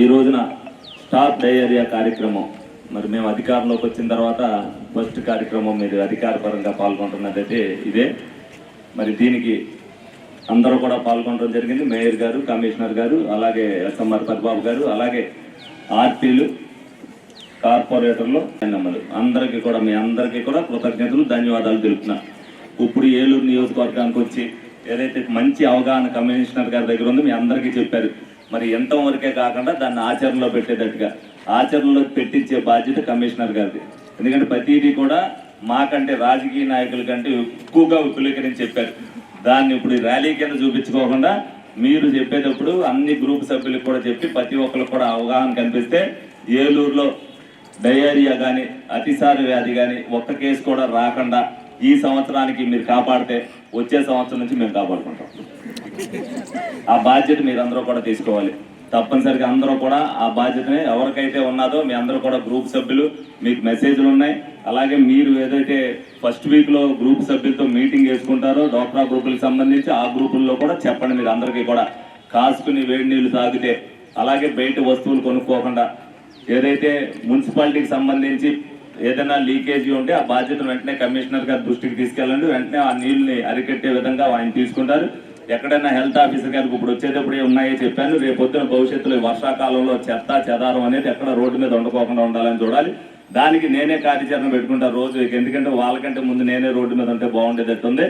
ఈ రోజున stop diarrhoea కార్యక్రమం మరి మేము అధికారంలోకి వచ్చిన తర్వాత ఫస్ట్ కార్యక్రమం మీరు అధికారపరంగా పాల్గొంటున్నదైతే ఇదే. మరి దీనికి అందరూ కూడా పాల్గొనడం జరిగింది. మేయర్ గారు కమిషనర్ గారు అలాగే ఎస్ఎంఆర్ పద్బాబు గారు అలాగే ఆర్పీలు కార్పొరేటర్లు నమ్మలు అందరికీ కూడా మీ అందరికీ కూడా కృతజ్ఞతలు ధన్యవాదాలు తెలుపుతున్నా. ఇప్పుడు ఏలూరు నియోజకవర్గానికి వచ్చి ఏదైతే మంచి అవగాహన కమిషనర్ గారి దగ్గర ఉందో మీ అందరికీ చెప్పారు. మరి ఎంతవరకే కాకుండా దాన్ని ఆచరణలో పెట్టేటట్టుగా ఆచరణలో పెట్టించే బాధ్యత కమిషనర్ గారిది. ఎందుకంటే ప్రతిదీ కూడా మాకంటే రాజకీయ నాయకుల కంటే ఎక్కువగా విపులీకరించి చెప్పారు. దాన్ని ఇప్పుడు ర్యాలీ కింద చూపించుకోకుండా మీరు చెప్పేటప్పుడు అన్ని గ్రూప్ సభ్యులకు కూడా చెప్పి ప్రతి ఒక్కరికి కూడా అవగాహన కనిపిస్తే ఏలూరులో డయేరియా కానీ అతిసార వ్యాధి కానీ ఒక్క కేసు కూడా రాకుండా ఈ సంవత్సరానికి మీరు కాపాడితే వచ్చే సంవత్సరం నుంచి మేము కాపాడుకుంటాం. ఆ బాధ్యత మీరందరూ కూడా తీసుకోవాలి. తప్పనిసరిగా అందరూ కూడా ఆ బాధ్యతని ఎవరికైతే ఉన్నదో మీ అందరూ కూడా గ్రూప్ సభ్యులు మీకు మెసేజ్లు ఉన్నాయి. అలాగే మీరు ఏదైతే ఫస్ట్ వీక్లో గ్రూప్ సభ్యులతో మీటింగ్ వేసుకుంటారో డోక్రా గ్రూపులకు సంబంధించి ఆ గ్రూపుల్లో కూడా చెప్పండి మీరు అందరికీ కూడా. కాసుకుని వేడి నీళ్ళు తాగితే అలాగే బయట వస్తువులు కొనుక్కోకుండా ఏదైతే మున్సిపాలిటీకి సంబంధించి ఏదైనా లీకేజీ ఉంటే ఆ బాధ్యతను వెంటనే కమిషనర్ గారి దృష్టికి తీసుకెళ్ళండి. వెంటనే ఆ నీళ్ళని అరికట్టే విధంగా ఆయన తీసుకుంటారు. ఎక్కడైనా హెల్త్ ఆఫీసర్ గారికి ఇప్పుడు వచ్చేటప్పుడు ఉన్నాయో చెప్పాను. రేపు పొద్దున భవిష్యత్తులో వర్షాకాలంలో చెత్త చెదారం అనేది ఎక్కడ రోడ్డు మీద ఉండకోకుండా ఉండాలని చూడాలి. దానికి నేనే కార్యాచరణ పెట్టుకుంటా రోజు. ఎందుకంటే వాళ్ళకంటే ముందు నేనే రోడ్డు మీద ఉంటే బాగుండేదట్టుంది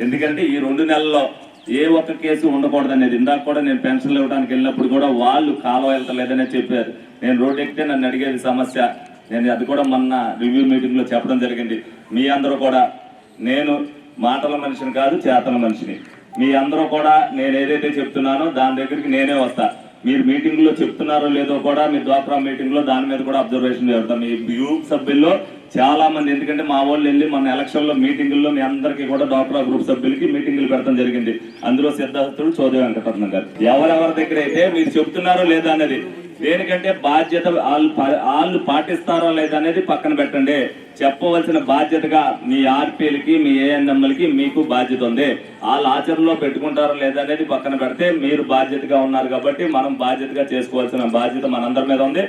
ఎందుకంటే ఈ రెండు నెలల్లో ఏ ఒక్క కేసు ఉండకూడదు అనేది. ఇందాక కూడా నేను పెన్షన్లు ఇవ్వడానికి వెళ్ళినప్పుడు కూడా వాళ్ళు కాలువ వెళ్తలేదనే చెప్పారు. నేను రోడ్డు ఎక్కితే నన్ను అడిగేది సమస్య. నేను అది కూడా మొన్న రివ్యూ మీటింగ్లో చెప్పడం జరిగింది. మీ అందరూ కూడా నేను మాటల మనిషిని కాదు చేతల మనిషిని. మీ అందరూ కూడా నేను ఏదైతే చెప్తున్నానో దాని దగ్గరికి నేనే వస్తా. మీరు మీటింగ్లో చెప్తున్నారో లేదో కూడా మీ ద్వాపరా మీటింగ్లో దాని మీద కూడా అబ్జర్వేషన్ చేస్తాం. మీ గ్రూప్ సభ్యుల్లో చాలా మంది ఎందుకంటే మా వాళ్ళు వెళ్ళి మన ఎలక్షన్లో మీటింగుల్లో మీ అందరికీ కూడా డాక్టర్ గ్రూప్ సభ్యులకి మీటింగులు పెడతాం జరిగింది. అందులో సిద్ధార్థుడు చౌదరి వెంకటరత్నం గారు. ఎవరెవరి దగ్గర అయితే మీరు చెప్తున్నారో లేదా అనేది దేనికంటే బాధ్యత వాళ్ళు వాళ్ళు పాటిస్తారో లేదా అనేది పక్కన పెట్టండి. చెప్పవలసిన బాధ్యతగా మీ ఆర్పీలకి మీ ఏఎన్ఎంలకి మీకు బాధ్యత ఉంది. వాళ్ళు ఆచరణలో పెట్టుకుంటారో లేదా అనేది పక్కన పెడితే మీరు బాధ్యతగా ఉన్నారు కాబట్టి మనం బాధ్యతగా చేసుకోవాల్సిన బాధ్యత మనందరి మీద ఉంది.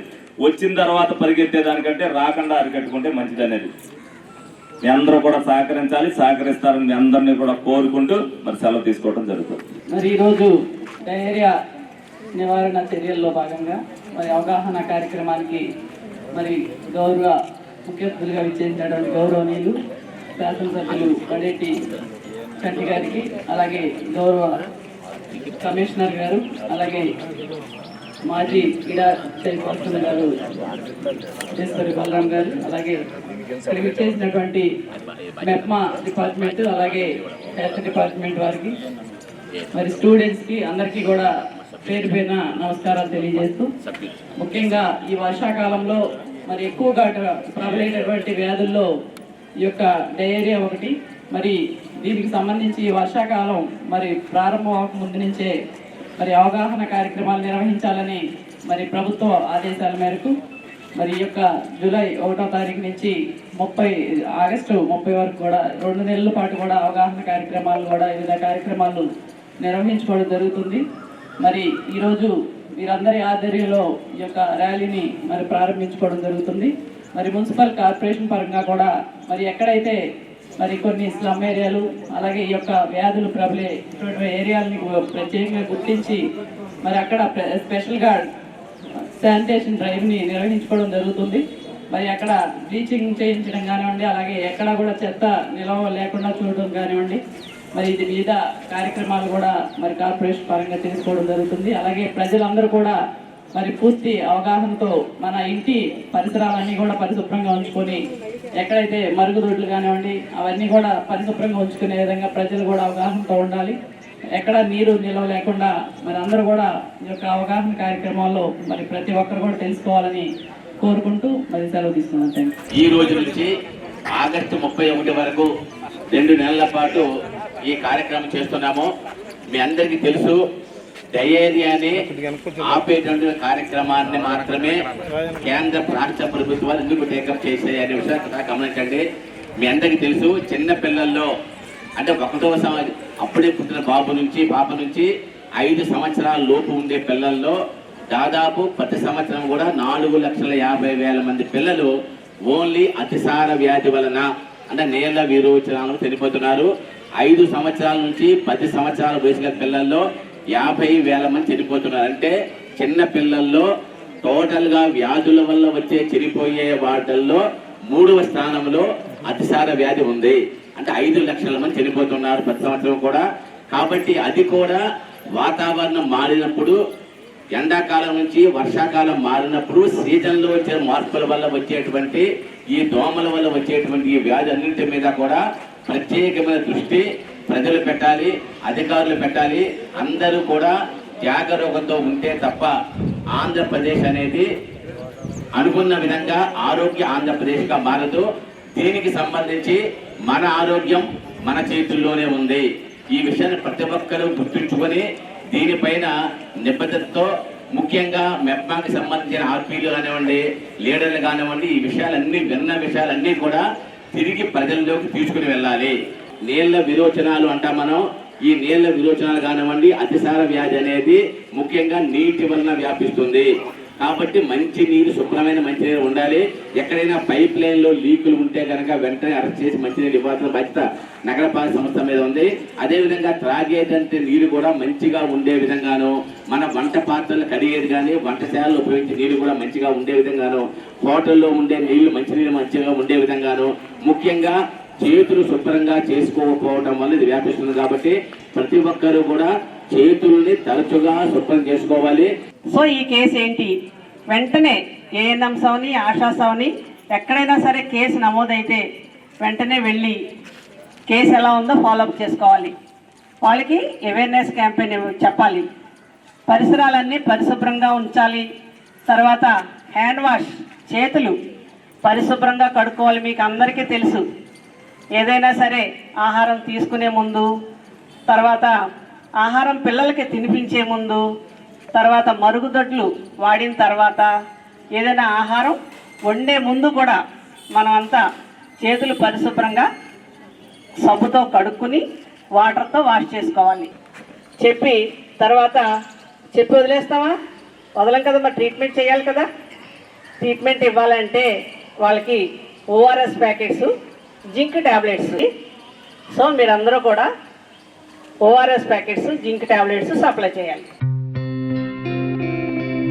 వచ్చిన తర్వాత పరిగెత్తే దానికంటే రాకుండా అరికట్టుకుంటే మంచిది అనేది. మీ అందరూ కూడా సహకరించాలి. సహకరిస్తారని మీ అందరినీ కూడా కోరుకుంటూ మరి సెలవు తీసుకోవడం జరుగుతుంది. మరి ఈరోజు డయేరియా నివారణ చర్యల్లో భాగంగా మరి అవగాహన కార్యక్రమానికి మరి గౌరవ ముఖ్య అతిథులుగా విచ్చేసినటువంటి గౌరవనీయులు శాసనసభ్యులు పడేటి చంటి గారికి అలాగే గౌరవ కమిషనర్ గారు అలాగే మాజీ క్రీడా చైర్పర్సన్ గారు ఈశ్వరి బలరాం గారు అలాగే ఇక్కడ విచ్చేసినటువంటి మెప్మా డిపార్ట్మెంట్ అలాగే హెల్త్ డిపార్ట్మెంట్ వారికి మరి స్టూడెంట్స్కి అందరికీ కూడా పేరు పైన నమస్కారాలు తెలియజేస్తూ ముఖ్యంగా ఈ వర్షాకాలంలో మరి ఎక్కువగా ప్రబలైనటువంటి వ్యాధుల్లో ఈ యొక్క డయేరియా ఒకటి మరి దీనికి సంబంధించి ఈ వర్షాకాలం మరి ప్రారంభం అవకముందు నుంచే మరి అవగాహన కార్యక్రమాలు నిర్వహించాలని మరి ప్రభుత్వ ఆదేశాల మేరకు మరి ఈ యొక్క జూలై ఒకటో తారీఖు నుంచి ముప్పై ఆగస్టు ముప్పై వరకు కూడా రెండు నెలల పాటు కూడా అవగాహన కార్యక్రమాలు కూడా వివిధ కార్యక్రమాలు నిర్వహించుకోవడం జరుగుతుంది. మరి ఈరోజు వీరందరి ఆధ్వర్యంలో ఈ యొక్క ర్యాలీని మరి ప్రారంభించుకోవడం జరుగుతుంది. మరి మున్సిపల్ కార్పొరేషన్ పరంగా కూడా మరి ఎక్కడైతే మరి కొన్ని స్లమ్ ఏరియాలు అలాగే ఈ యొక్క వ్యాధులు ప్రబలే ఇటువంటి ఏరియాలని ప్రత్యేకంగా గుర్తించి మరి అక్కడ స్పెషల్గా శానిటేషన్ డ్రైవ్ని నిర్వహించుకోవడం జరుగుతుంది. మరి అక్కడ బ్లీచింగ్ చేయించడం కానివ్వండి అలాగే ఎక్కడ కూడా చెత్త నిలవ లేకుండా చూడడం కానివ్వండి మరి ఇది మీద కార్యక్రమాలు కూడా మరి కార్పొరేషన్ పరంగా చేసుకోవడం జరుగుతుంది. అలాగే ప్రజలందరూ కూడా మరి పూర్తి అవగాహనతో మన ఇంటి పరిసరాలన్నీ కూడా పరిశుభ్రంగా ఉంచుకొని ఎక్కడైతే మరుగుదొడ్లు కానివ్వండి అవన్నీ కూడా పరిశుభ్రంగా ఉంచుకునే విధంగా ప్రజలు కూడా అవగాహనతో ఉండాలి. ఎక్కడ నీరు నిల్వ లేకుండా మరి అందరూ కూడా ఈ యొక్క అవగాహన కార్యక్రమాల్లో మరి ప్రతి ఒక్కరు కూడా తెలుసుకోవాలని కోరుకుంటూ మరి సెలవు తీసుకున్నాను. ఈ రోజు నుంచి ఆగస్టు ముప్పై ఒకటి వరకు రెండు నెలల పాటు ఈ కార్యక్రమం చేస్తున్నాము. మీ అందరికీ తెలుసు డయేరియాని ఆపేటువంటి కార్యక్రమాన్ని మాత్రమే కేంద్ర రాష్ట్ర ప్రభుత్వాలు ఎందుకు టేకప్ చేశాయి అనే విషయాన్ని గమనించండి. మీ అందరికీ తెలుసు చిన్న పిల్లల్లో అంటే ఒకటో సంవత్సరం అప్పుడే పుట్టిన బాబు నుంచి పాప నుంచి ఐదు సంవత్సరాల లోపు ఉండే పిల్లల్లో దాదాపు ప్రతి సంవత్సరం కూడా నాలుగు లక్షల యాభై వేల మంది పిల్లలు ఓన్లీ అతిసార వ్యాధి వలన అంటే నేల విరోచనాలు చనిపోతున్నారు. ఐదు సంవత్సరాల నుంచి పది సంవత్సరాల వయసు గల పిల్లల్లో యాభై వేల మంది చనిపోతున్నారు అంటే చిన్న పిల్లల్లో టోటల్గా వ్యాధుల వల్ల వచ్చే చనిపోయే వాటిల్లో మూడవ స్థానంలో అతిసార వ్యాధి ఉంది. అంటే ఐదు లక్షల మంది చనిపోతున్నారు ప్రతి సంవత్సరం కూడా. కాబట్టి అది కూడా వాతావరణం మారినప్పుడు ఎండాకాలం నుంచి వర్షాకాలం మారినప్పుడు సీజన్లో వచ్చే మార్పుల వల్ల వచ్చేటువంటి ఈ దోమల వల్ల వచ్చేటువంటి ఈ వ్యాధి అన్నింటి మీద కూడా ప్రత్యేకమైన దృష్టి ప్రజలు పెట్టాలి అధికారులు పెట్టాలి. అందరూ కూడా జాగరూకతో ఉంటే తప్ప ఆంధ్రప్రదేశ్ అనేది అనుకున్న విధంగా ఆరోగ్య ఆంధ్రప్రదేశ్గా మారదు. దీనికి సంబంధించి మన ఆరోగ్యం మన చేతుల్లోనే ఉంది. ఈ విషయాన్ని ప్రతి ఒక్కరూ గుర్తుంచుకొని దీనిపైన నిబద్ధతతో ముఖ్యంగా మెప్మాకి సంబంధించిన ఆర్పీలు కానివ్వండి లీడర్లు కానివ్వండి ఈ విషయాలన్నీ విన్న విషయాలన్నీ కూడా తిరిగి ప్రజల్లోకి తీసుకుని వెళ్ళాలి. నీళ్ళ విరోచనాలు అంటాం మనం ఈ నీళ్ళ విరోచనాలు కానివ్వండి అతిసార వ్యాధి అనేది ముఖ్యంగా నీటి వలన వ్యాపిస్తుంది. కాబట్టి మంచి నీరు శుభ్రమైన మంచినీరు ఉండాలి. ఎక్కడైనా పైప్ లైన్లో లీకులు ఉంటే కనుక వెంటనే అరెస్ట్ చేసి మంచినీరు ఇవ్వాల్సిన బాధ్యత నగరపాలక సంస్థ మీద ఉంది. అదేవిధంగా త్రాగేదంటే నీరు కూడా మంచిగా ఉండే విధంగాను మన వంట పాత్రలు కడిగేది కానీ వంటశాలలో ఉపయోగించే నీరు కూడా మంచిగా ఉండే విధంగాను హోటల్లో ఉండే నీళ్ళు మంచినీరు మంచిగా ఉండే విధంగాను ముఖ్యంగా చేతులు శుభ్రంగా చేసుకోకపోవడం వల్ల ఇది వ్యాపిస్తుంది కాబట్టి ప్రతి ఒక్కరూ కూడా చేతుల్ని తరచుగా శుభ్రం చేసుకోవాలి. సో ఈ కేసు ఏంటి? వెంటనే ఏఎన్ఎం సౌని ఆశా సౌని ఎక్కడైనా సరే కేసు నమోదైతే వెంటనే వెళ్ళి కేసు ఎలా ఉందో ఫాలోఅప్ చేసుకోవాలి. వాళ్ళకి అవేర్నెస్ క్యాంపెయిన్ చెప్పాలి. పరిసరాలన్నీ పరిశుభ్రంగా ఉంచాలి. తర్వాత హ్యాండ్ వాష్ చేతులు పరిశుభ్రంగా కడుక్కోవాలి మీకు అందరికీ తెలుసు. ఏదైనా సరే ఆహారం తీసుకునే ముందు తర్వాత ఆహారం పిల్లలకి తినిపించే ముందు తర్వాత మరుగుదొడ్లు వాడిన తర్వాత ఏదైనా ఆహారం వండే ముందు కూడా మనం అంతా చేతులు పరిశుభ్రంగా సబ్బుతో కడుక్కుని వాటర్తో వాష్ చేసుకోవాలి. చెప్పి తర్వాత చెప్పి వదిలేస్తావా? వదలం కదా మరి ట్రీట్మెంట్ చేయాలి కదా. ట్రీట్మెంట్ ఇవ్వాలంటే వాళ్ళకి ORS packets zinc tablets so మీరందరూ కూడా ORS packets zinc tablets supply చేయాలి.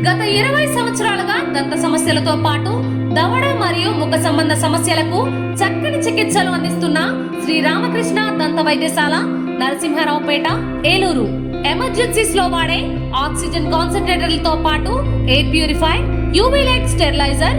గత ఇరవై సంవత్సరాలుగా దంత సమస్యలతో పాటు దవడ మరియు ముఖ సంబంధ సమస్యలకు చక్కని చికిత్సలు అందిస్తున్న శ్రీ రామకృష్ణ దంత వైద్యశాల నరసింహారావుపేట ఏలూరు. ఎమర్జెన్సీస్లో వాడే ఆక్సిజన్ కాన్సన్ట్రేటర్లతో పాటు air purify UV light steriliser